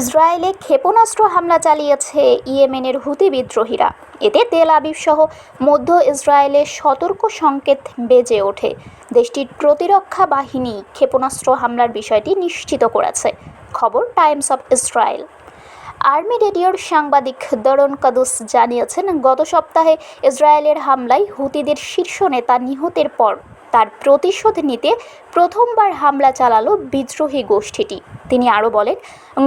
ইসরায়েলে ক্ষেপণাস্ত্র হামলা চালিয়েছে ইয়েমেনের হুতি বিদ্রোহীরা। এতে তেল আবিব সহ মধ্য ইসরায়েলে সতর্ক সংকেত বেজে ওঠে। দেশটির প্রতিরক্ষা বাহিনী ক্ষেপণাস্ত্র হামলার বিষয়টি নিশ্চিত করেছে। খবর টাইমস অফ ইসরায়েল। আর্মি রেডিওর সাংবাদিক দরন কাদুস জানিয়েছেন, গত সপ্তাহে ইসরায়েলের হামলায় হুতিদের শীর্ষ নেতা নিহতের পর তার প্রতিশোধ নিতে প্রথমবার হামলা চালালো বিদ্রোহী গোষ্ঠীটি। তিনি আরও বলেন,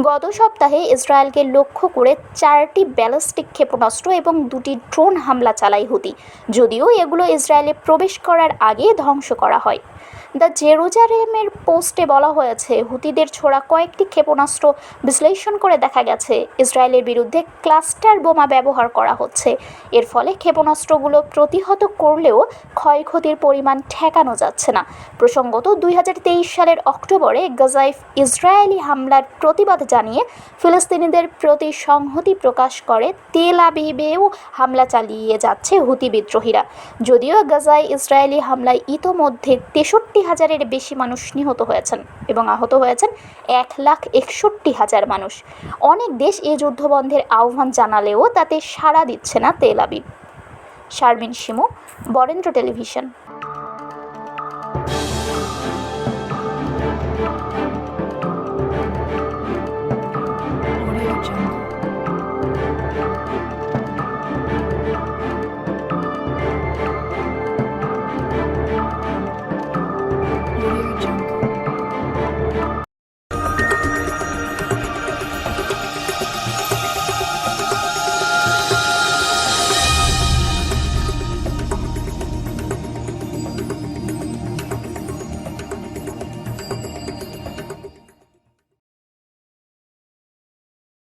গত সপ্তাহে ইসরায়েলকে লক্ষ্য করে চারটি ব্যালিস্টিক ক্ষেপণাস্ত্র এবং দুটি ড্রোন হামলা চালাই হুতি। যদিও এগুলো ইসরায়েলে প্রবেশ করার আগে ধ্বংস করা হয়। দ্য জেরুজালেমের পোস্টে বলা হয়েছে, হুতিদের ছোড়া কয়েকটি ক্ষেপণাস্ত্র বিশ্লেষণ করে দেখা গেছে, ইসরায়েলের বিরুদ্ধে ক্লাস্টার বোমা ব্যবহার করা হচ্ছে। এর ফলে ক্ষেপণাস্ত্রগুলো প্রতিহত করলেও ক্ষয়ক্ষতির পরিমাণ ঠেকানো যাচ্ছে না। প্রসঙ্গত, দুই হাজার তেইশ সালের অক্টোবরে গাজাইফ ইসরায়েলি হামলার প্রতিবাদ জানিয়ে ফিলিস্তিনিদের প্রতি সংহতি প্রকাশ করে তেল আবিবেও হামলা চালিয়ে যাচ্ছে হুতি বিদ্রোহীরা। যদিও গাজায় ইসরায়েলি হামলায় ইতোমধ্যে তেষট্টি হাজারের বেশি মানুষ নিহত হয়েছেন এবং আহত হয়েছেন এক লাখ একষট্টি হাজার মানুষ। অনেক দেশ এ যুদ্ধবন্ধের আহ্বান জানালেও তাতে সাড়া দিচ্ছে না Tel Aviv. Sharmin Shimu, Barendra television.